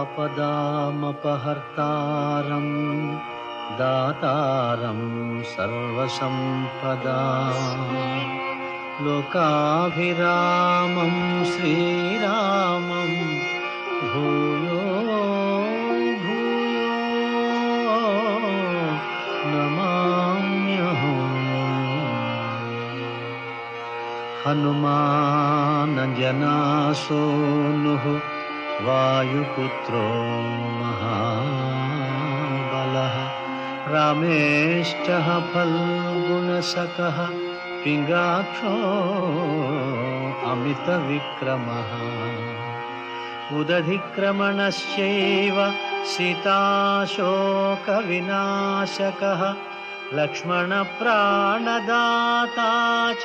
आपदामपहर्तारं दातारं सर्वसम्पदा। लोकाभिरामं श्रीरामं नमाम्यहम् हनुमानजनासूनुः वायुपुत्रो महाबलः। रामेष्टः फल्गुणसखः पिङ्गाक्षो अमितविक्रमः। उदधिक्रमणश्चैव सीताशोकविनाशकः लक्ष्मणप्राणदाता च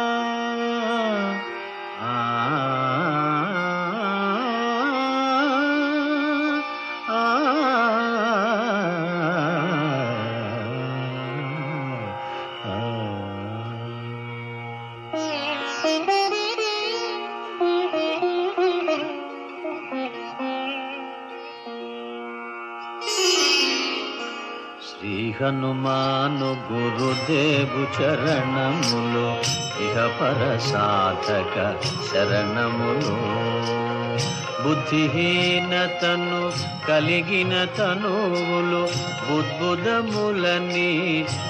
శ్రీ హనుమాను గురుదేవు చరణములు ఇహ పర సాధక శరణములు. బుద్ధిహీనతను కలిగిన తనువులు బుద్బుదములని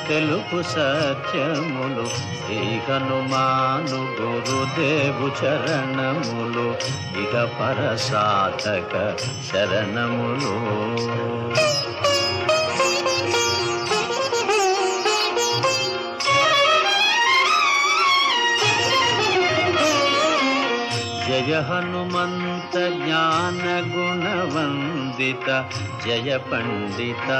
తెలుపు సత్యములు. శ్రీ హనుమాను గురుదేవు చరణములు ఇహ పర సాధక శరణములు. जय हनुमन्त ज्ञानगुणवन्दित जय पंडिता।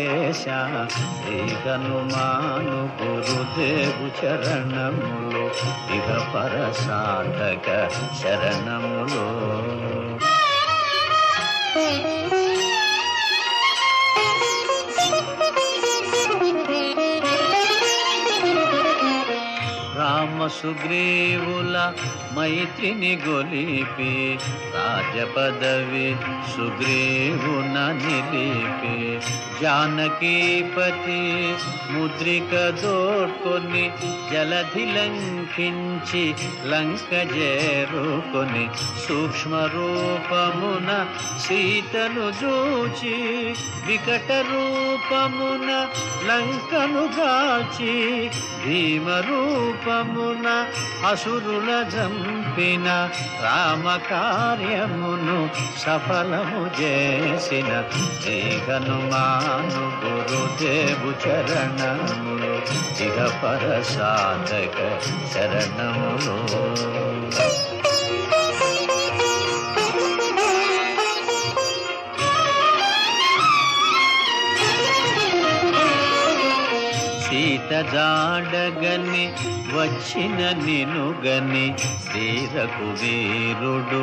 మధుర ఫలమని భావన గురుదేవు చరణములు ఇక పర సాధక శరణములు hmm. రామ సుగ్రీవుల మైత్రిని గొలిపి రాజపదవి సుగ్రీవున నిలిపి. జానకీపతి ముద్రిక దోడ్కొని జలధి లంకించి లంక చేరుకొని సూక్ష్మ రూపమున సీతను చూచి వికట రూపమున లంకను గాచి భీమ రూపమున అసురుల జంపిన రామకార్యమును సఫలము చేసిన శ్రీహనుమాను గురుదేవు చరణములు ఇహ పర సాధక శరణములు జాడగని వచ్చిన నినుగని తీరకు వీరుడు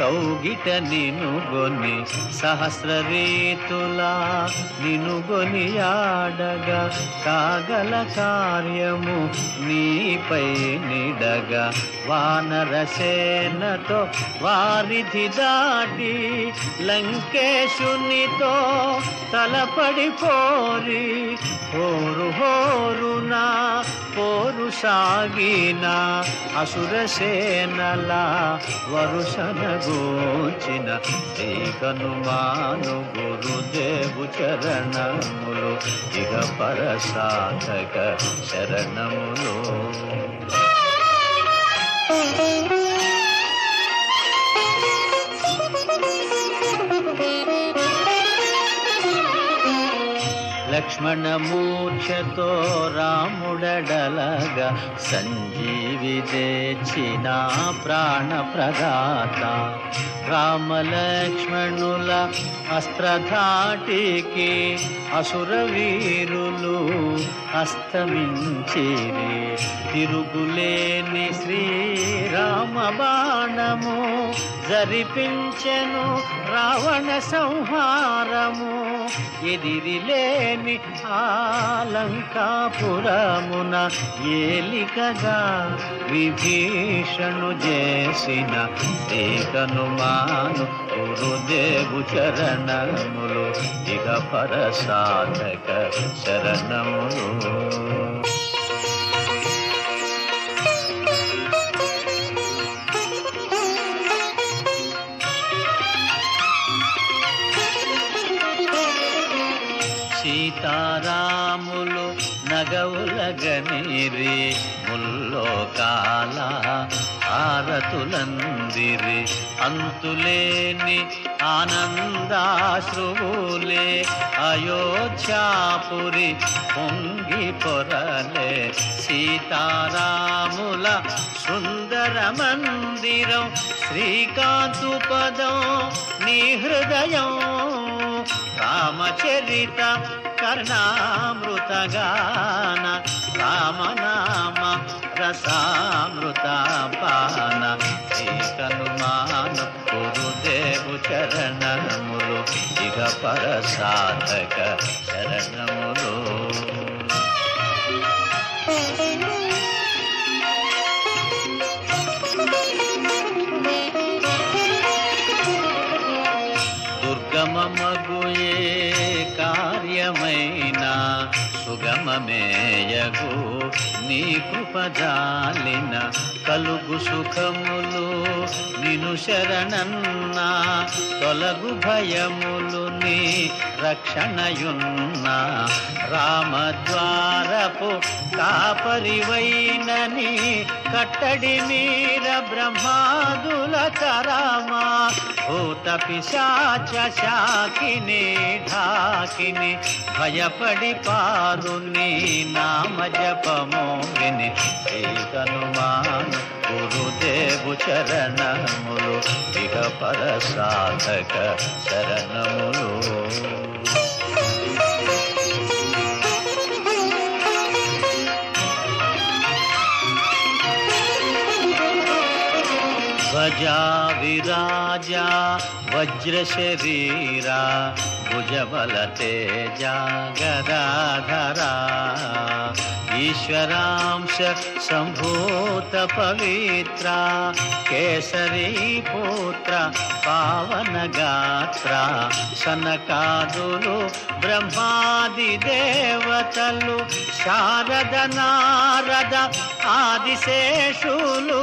కౌగిట నినుగొని సహస్ర రీతులా నినుగొని ఆడగా కాగల కార్యము నీపై నిడగా వానర సేనతో వారిధి దాటి లంకేశునితో తలపడిపోరి హోరు హోరున పోరు సాగిన అసురసేనల వరుసన గోచిన శ్రీకనుమాను గురుదేవు చరణములు ఇక పరసాధక శరణములు. లక్ష్మణమూర్ఛతో రాముడడలగా సంజీవి తెచ్చిన ప్రాణ ప్రదాత రామలక్ష్మణుల అస్త్రధాటికి అసురవీరులు అస్తమించిరి. తిరుగులేని శ్రీరామ బాణము జరిపించెను రావణ సంహారము. ఎదిరిలేని ఆలంకాపురమున ఏలికగా విభీషణు చేసిన ఏకను మాను గురుదేవు చరణములు ఇక పరసాధక శరణములు. సీతారాములు నగవులగనిరి ముల్లోకాల హారతులందిరి. అంతులేని ఆనందాశ్రువులే అయోధ్యాపురి పొంగి పొరలే సీతారాముల సుందర మందిరం. శ్రీకాంతు పదం నీ హృదయం రామచరిత కర్ణామృతగాన రామనామ రసామృత పాన శ్రీకనుమాన గురుదేవు చరణములు. ఇక పరసాధక శరణములు మేయగు నీ కృపజాలిన కలుగు సుఖములు. నిను శరణన్నా తొలగు భయములు నీ రక్షణయున్న. రామద్వారపు కాపరివైనని కట్టడి మీర బ్రహ్మాదుల తరామా భూత పిశాచ శాకిని ఢాకిని భయపడి పారు నీ నామ జపము విని శ్రీకనుమాను గురుదేవు చరణములు ఇక పరసాధక శరణములు. ధ్వజా విరాజా వజ్ర శరీరా భుజబల తేజ గదాధరా. ఈశ్వరాంశ సంభూత పవిత్ర కేసరీ పుత్ర పావన గాత్ర సనకాదులు బ్రహ్మాది దేవతలు శారద నారద ఆదిశేషులు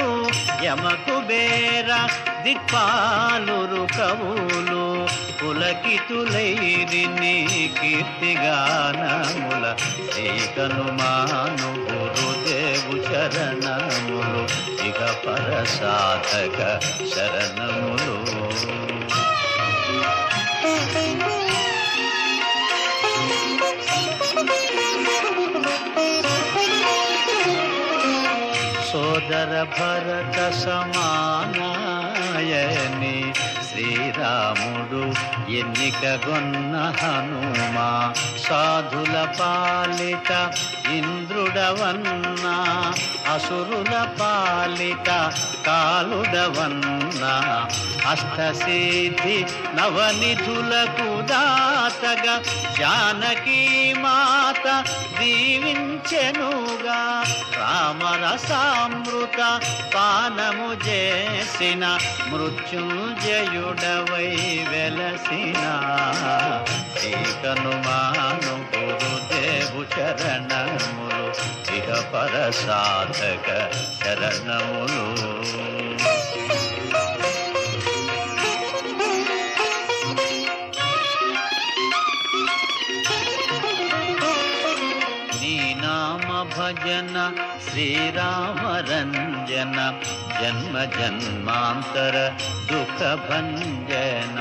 యమకు బేర దిక్పాలురు కవులు పులకితులైరి నీ కీర్తిగానముల ఏకనుమాను గురుదేవు శరణములు ఇక పరసాధక శరణములు. శ్రీధర భరత సమానాయని శ్రీరాముడు ఎన్నికగొన్న హనుమా. సాధుల పాలిట ఇంద్రుడవన్నా అసురుల పాలిట కాలుడవన్న. అష్టసిద్ధి నవనిధులకు దాతగా జానకీ మాత దీవించెనుగా రామరసామృత పానము చేసిన మృత్యుంజయుడవై వెలసిన. ఏకనుమాను గురుదేవు చరణములు ఇహ పర సాధక చరణములు. శ్రీరామ జన జన్మ జన్మాంతర దుఃఖ భంజన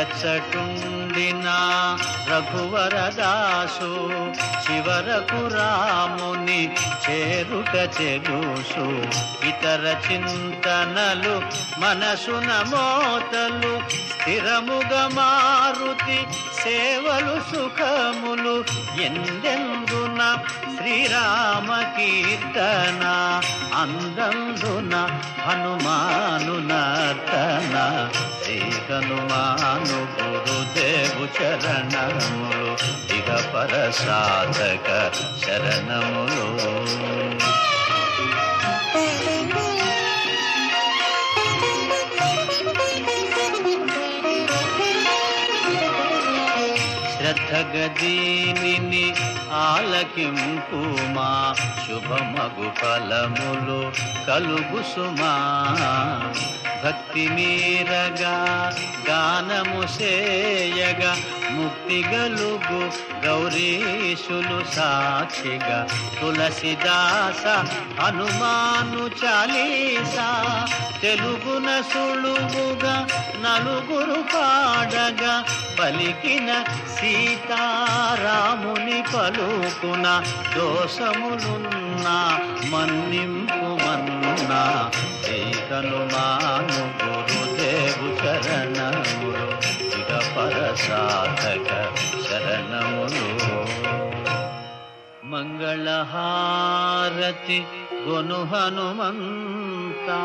ఎచ్చటుండినా రఘువరదాసు చివరకు రాముని చేరుట చెగుసు ఇతర చింతనలు మనసున మోతలు స్థిరముగా మారుతి సేవలు సుఖములు ఎందెందున శ్రీరామ కీర్తన అంద హనుమాను నర్తన శ్రీ హనుమాను గురుదేవు చరణములు ఇక పరసాధక శరణములు శ్రద్ధగదీని ఆలకింపుమా శుభమగు ఫలములు కలుగు సుమా భక్తి మీరగా గానము సేయగా ముక్తి గలుగు గౌరీశులు సాక్షిగా తులసిదాస హనుమాను చాలీసా తెలుగున సులువుగా నలుగురు పాడగా పలికిన సీతారాముని పలుకున దోషములున్నా మన్నింపు మన్నా. హనుమాను గురుదేవు శరణములు ఇక పరసాధక శరణములు. మంగళహారతి గొను హనుమంతా.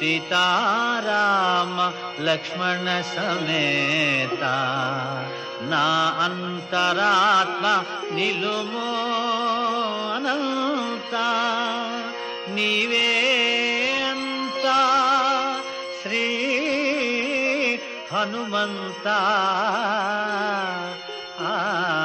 సీతారామ లక్ష్మణ సమేత. నా అంతరాత్మ నిలుమో అనంత. నీవే శ్రీ హనుమంత. ఆ